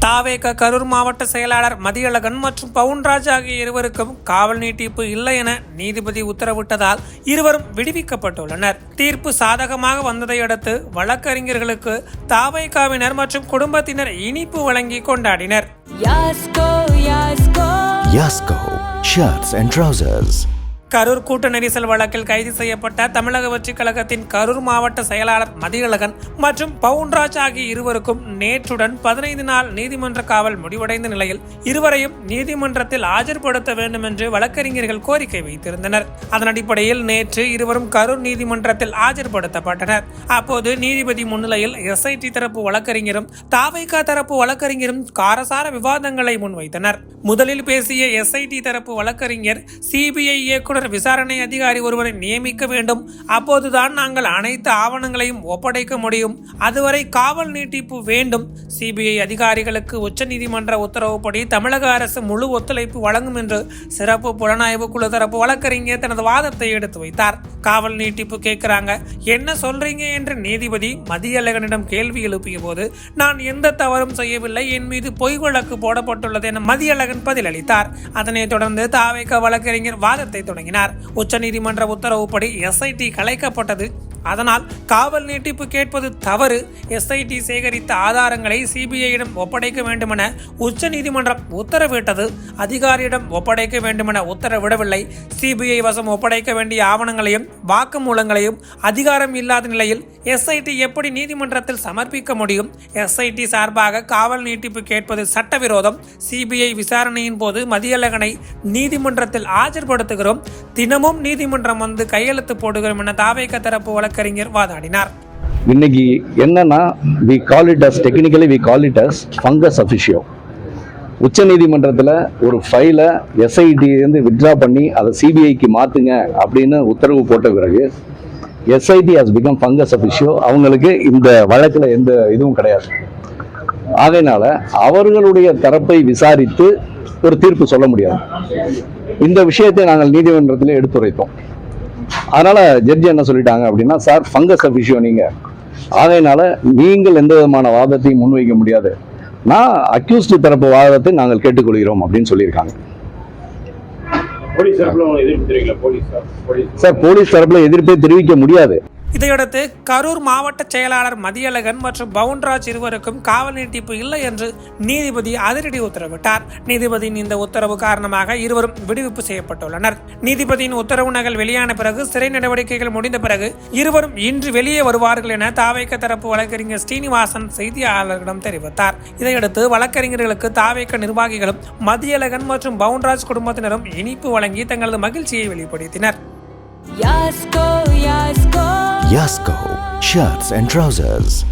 தாவேக கரூர் மாவட்ட செயலாளர் மதியழகன் மற்றும் பவுன்ராஜ் ஆகிய இருவருக்கும் காவல் நீட்டிப்பு இல்லை என நீதிபதி உத்தரவிட்டதால் இருவரும் விடுவிக்கப்பட்டுள்ளனர் தீர்ப்பு சாதகமாக வந்ததை அடுத்து வழக்கறிஞர்களுக்கு தாவேகாவினர் மற்றும் குடும்பத்தினர் இனிப்பு வழங்கி கொண்டாடினர் Yasko, Yasko. Yasko Shirts and Trousers. Karur கூட்ட நெரிசல் வழக்கில் கைது செய்யப்பட்ட தமிழக வெற்றிக் கழகத்தின் கரூர் மாவட்ட செயலாளர் மதியழகன் மற்றும் பவுன்ராஜ் ஆகிய இருவருக்கும் நேற்றுடன் பதினைந்து நாள் நீதிமன்ற காவல் முடிவடைந்த நிலையில் இருவரையும் நீதிமன்றத்தில் ஆஜர்படுத்த வேண்டும் என்று வழக்கறிஞர்கள் கோரிக்கை வைத்திருந்தனர். அதன் அடிப்படையில் நேற்று இருவரும் கரூர் நீதிமன்றத்தில் ஆஜர்படுத்தப்பட்டனர். அப்போது நீதிபதி முன்னிலையில் எஸ்ஐடி தரப்பு வழக்கறிஞரும் தாவைக்கா தரப்பு வழக்கறிஞரும் காரசார விவாதங்களை முன்வைத்தனர். முதலில் பேசிய எஸ்ஐடி தரப்பு வழக்கறிஞர் சிபிஐ இயக்குனர் விசாரணை அதிகாரி ஒருவரை நியமிக்க வேண்டும். அப்போதுதான் நாங்கள் அனைத்து ஆவணங்களையும் ஒப்படைக்க முடியும். அதுவரை காவல் நீட்டிப்பு வேண்டும். சிபிஐ அதிகாரிகளுக்கு உச்சநீதிமன்ற உத்தரவுப்படி தமிழக அரசு முழு ஒத்துழைப்பு வழங்கும் என்று சிறப்பு புலனாய்வு குழு தரப்பு வழக்கறிஞர் தனது வாதத்தை எடுத்து வைத்தார். காவல் நீட்டிப்பு கேட்கிறாங்க. என்ன சொல்றீங்க என்று நீதிபதி மதியழகனிடம் கேள்வி எழுப்பிய போது நான் எந்த தவறும் செய்யவில்லை. என் மீது பொய் வழக்கு போடப்பட்டுள்ளது என மதியழகன் பதிலளித்தார். அதனைத் தொடர்ந்து தாவேக வழக்கறிஞர் வாதத்தை தொடங்கினார். உச்சநீதிமன்ற உத்தரவுப்படி எஸ்ஐடி கலைக்கப்பட்டது. அதனால் காவல் நீட்டிப்பு கேட்பது தவறு. எஸ்ஐடி சேகரித்த ஆதாரங்களை சிபிஐயிடம் ஒப்படைக்க வேண்டுமென உச்சநீதிமன்றம் உத்தரவிட்டது. அதிகாரியிடம் ஒப்படைக்க வேண்டுமென உத்தரவிடவில்லை. சிபிஐ வசம் ஒப்படைக்க வேண்டிய ஆவணங்களையும் வாக்குமூலங்களையும் அதிகாரம் இல்லாத நிலையில் எஸ்ஐடி எப்படி நீதிமன்றத்தில் சமர்ப்பிக்க முடியும்? எஸ்ஐடி சார்பாக காவல் நீட்டிப்பு கேட்பது சட்டவிரோதம். சிபிஐ விசாரணையின் போது மதியழகனை நீதிமன்றத்தில் ஆஜர்படுத்துகிறோம். தினமும் நீதிமன்றம் வந்து கையெழுத்து போடுகிறோம் என தாவைக்க தரப்பு வழக்கறிஞர் வாதாடினார். இன்னைக்கு என்னன்னா we call it as technically we call it as functus officio உச்ச நீதிமன்றத்தில் ஒரு ஃபைலை எஸ்ஐடிலேருந்து வித்ட்ரா பண்ணி அதை சிபிஐக்கு மாற்றுங்க அப்படின்னு உத்தரவு போட்ட பிறகு SIT has become functus officio அவங்களுக்கு இந்த வழக்கில் எந்த இதுவும் கிடையாது. ஆகையினால அவர்களுடைய தரப்பை விசாரித்து ஒரு தீர்ப்பு சொல்ல முடியாது. இந்த விஷயத்தை நாங்கள் நீதிமன்றத்தில் எடுத்துரைத்தோம். அதனால ஜட்ஜி என்ன சொல்லிட்டாங்க அப்படின்னா சார் ஃபங்கஸ் அஃபிஷியோ நீங்க. ஆகையினால நீங்கள் எந்த விதமான வாதத்தையும் முன்வைக்க முடியாது. நான் அக்யூஸ்டு தரப்பு வாதத்தை நாங்கள் கேட்டுக்கொள்கிறோம் அப்படின்னு சொல்லியிருக்காங்க. சார் போலீஸ் தரப்புல எதிர்ப்பே தெரிவிக்க முடியாது. இதையடுத்து கரூர் மாவட்ட செயலாளர் மதியழகன் மற்றும் பவுன்ராஜ் இருவருக்கும் காவல் நீட்டிப்பு இல்லை என்று நீதிபதி அதிரடி உத்தரவிட்டார். நீதிபதியின் இந்த உத்தரவு காரணமாக இருவரும் விடுவிப்பு செய்யப்பட்டுள்ளனர். நீதிபதியின் உத்தரவு நகல் வெளியான பிறகு சிறை நடவடிக்கைகள் முடிந்த பிறகு இருவரும் இன்று வெளியே வருவார்கள் என தாவேக்க தரப்பு வழக்கறிஞர் ஸ்ரீனிவாசன் செய்தியாளர்களிடம் தெரிவித்தார். இதையடுத்து வழக்கறிஞர்களுக்கு தாவேக்க நிர்வாகிகளும் மதியழகன் மற்றும் பவுன்ராஜ் குடும்பத்தினரும் இனிப்பு வழங்கி தங்களது மகிழ்ச்சியை வெளிப்படுத்தினர். Yasko, Yasko. Yasko Shirts and Trousers.